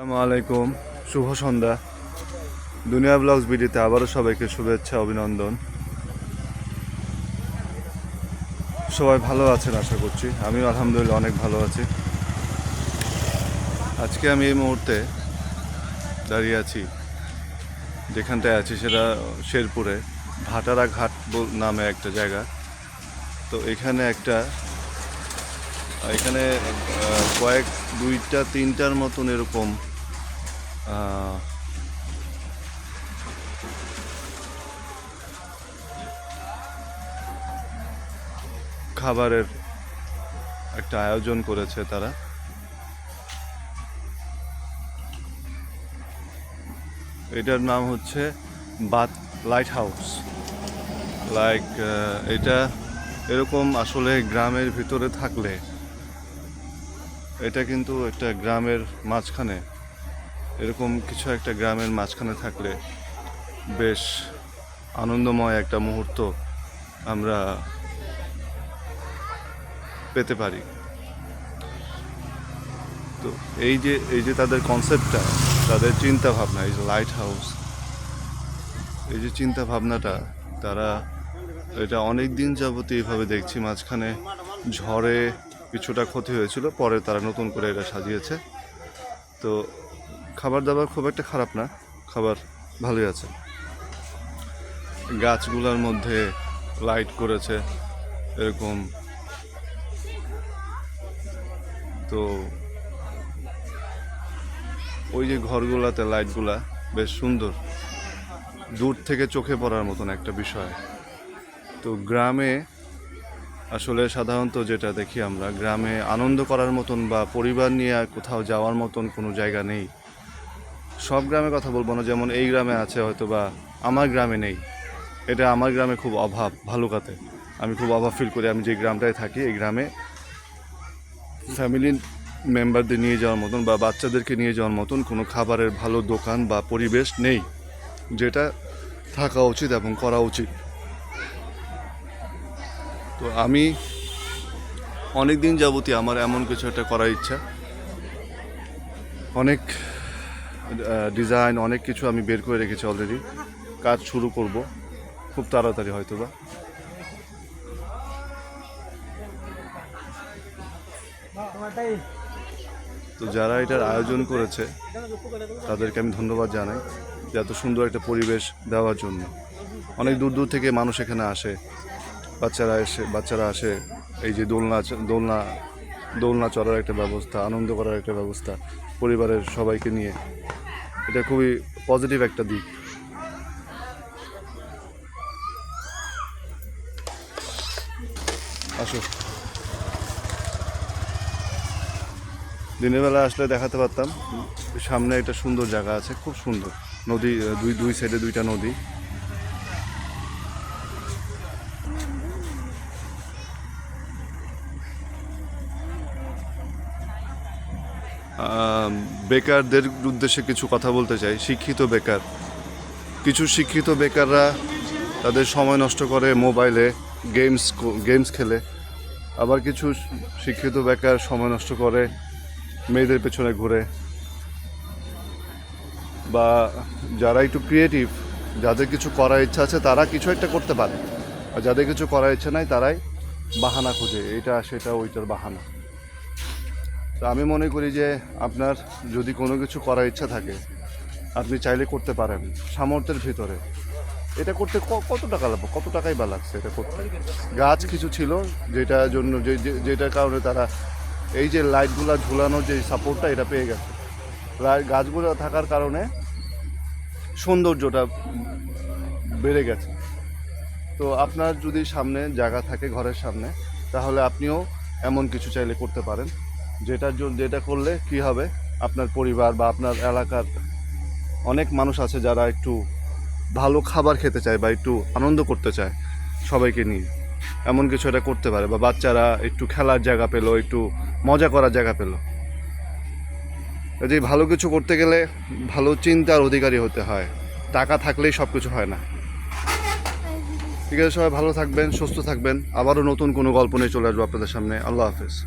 আসসালামু আলাইকুম। শুভ সন্ধ্যা। দুনিয়া ব্লগস ভিডিওতে আবারও সবাইকে শুভেচ্ছা, অভিনন্দন। সবাই ভালো আছেন আশা করছি। আমিও আলহামদুলিল্লাহ অনেক ভালো আছি। আজকে আমি এই মুহূর্তে দাঁড়িয়ে আছি, যেখানটায় আছি সেটা শেরপুরে ভাটারা ঘাট নামে একটা জায়গা। তো এখানে একটা, এখানে কয়েক, দুইটা, তিনটার মতন এরকম খাবারের একটা আয়োজন করেছে তারা। এটার নাম হচ্ছে বাত লাইট হাউস লাইক এটা এরকম আসলে গ্রামের ভিতরে থাকলে এটা কিন্তু একটা গ্রামের মাঝখানে এরকম কিছু একটা গ্রামের মাঝখানে থাকলে বেশ আনন্দময় একটা মুহূর্ত আমরা পেতে পারি। তো এই যে এই যে তাদের কনসেপ্টটা তাদের চিন্তা ভাবনা এই যে লাইট হাউস এই যে চিন্তা ভাবনাটা তারা এটা অনেক দিন যাবতীয় এইভাবে দেখছি। মাঝখানে ঝড়ে কিছুটা ক্ষতি হয়েছিল, পরে তারা নতুন করে এটা সাজিয়েছে। তো খাবার দাবার খুব একটা খারাপ না, খাবার ভালোই আছে। গাছগুলোর মধ্যে লাইট করেছে, এরকম। তো ওই যে ঘরগুলাতে লাইটগুলা বেশ সুন্দর। দূর থেকে চোখে পড়ার মতন একটা বিষয়। তো গ্রামে আসলে সাধারণত যেটা দেখি আমরা, গ্রামে আনন্দ করার মতন বা পরিবার নিয়ে কোথাও যাওয়ার মতন কোনো জায়গা নেই। সব গ্রামে কথা বলব না, যেমন এই গ্রামে আছে হয়তো বা আমার গ্রামে নেই। এটা আমার গ্রামে খুব অভাব, ভালুকাতে। আমি খুব অভাব ফিল করি, আমি যে গ্রামটায় থাকি, এই গ্রামে ফ্যামিলি মেম্বারদের নিয়ে যাওয়ার মতন বা বাচ্চাদেরকে নিয়ে যাওয়ার মতন কোনো খাবারের ভালো দোকান বা পরিবেশ নেই। যেটা থাকা উচিত এবং করা উচিত। তো আমি অনেক দিন যাবতীয় আমার এমন কিছু একটা করার ইচ্ছা। অনেক ডিজাইন অনেক কিছু আমি বের করে রেখেছি অলরেডি কাজ শুরু করব। খুব তাড়াতাড়ি হয়তো বা তো যারা এটার আয়োজন করেছে, তাদেরকে আমি ধন্যবাদ জানাই যে এত সুন্দর একটা পরিবেশ দেওয়ার জন্য। অনেক দূর দূর থেকে মানুষ এখানে আসে, বাচ্চারা এসে, বাচ্চারা আসে। এই যে দোলনা দোলনা দোলনা চড়ার একটা ব্যবস্থা, আনন্দ করার একটা ব্যবস্থা পরিবারের সবাইকে নিয়ে। এটা খুবই পজিটিভ একটা দিক। আসো। দিনের বেলা আসলে দেখাতে পারতাম, সামনে একটা সুন্দর জায়গা আছে, খুব সুন্দর। নদী, দুই দুই সাইডে দুইটা নদী। বেকারদের উদ্দেশ্যে কিছু কথা বলতে চাই। শিক্ষিত বেকার। কিছু শিক্ষিত বেকাররা তাদের সময় নষ্ট করে মোবাইলে গেমস গেমস খেলে। আবার কিছু শিক্ষিত বেকার সময় নষ্ট করে মেয়েদের পেছনে ঘুরে। বা যারা একটু ক্রিয়েটিভ যাদের কিছু করার ইচ্ছা আছে, তারা কিছু একটা করতে পারে। আর যাদের কিছু করার ইচ্ছা নাই, তারাই বাহানা খোঁজে। এটা, সেটা ওইটার বাহানা। তো আমি মনে করি যে আপনার যদি কোনো কিছু করার ইচ্ছা থাকে, আপনি চাইলে করতে পারেন সামর্থ্যের ভিতরে। এটা করতে কত টাকা লাগবে? কত টাকাই বা লাগছে এটা করতে? গাছ কিছু ছিল যেটার জন্য যে যেটার কারণে তারা এই যে লাইটগুলো ঝুলানোর যে সাপোর্টটা এটা পেয়ে গেছে। গাছগুলো থাকার কারণে সৌন্দর্যটা বেড়ে গেছে। তো আপনার যদি সামনে জায়গা থাকে ঘরের সামনে, তাহলে আপনিও এমন কিছু চাইলে করতে পারেন। যেটার জন্য যেটা করলে কি হবে? আপনার পরিবার বা আপনার এলাকার অনেক মানুষ আছে যারা একটু ভালো খাবার খেতে চায় বা একটু আনন্দ করতে চায় সবাইকে নিয়ে। এমন কিছু এটা করতে পারে বা বাচ্চারা একটু খেলার জায়গা পেল, একটু মজা করার জায়গা পেল। যে ভালো কিছু করতে গেলে ভালো চিন্তার অধিকারী হতে হয়। টাকা থাকলেই সব কিছু হয় না। ঠিক আছে, সবাই ভালো থাকবেন, সুস্থ থাকবেন। আবারও নতুন কোনো গল্প নিয়ে চলে আসব আপনাদের সামনে। আল্লাহ হাফেজ।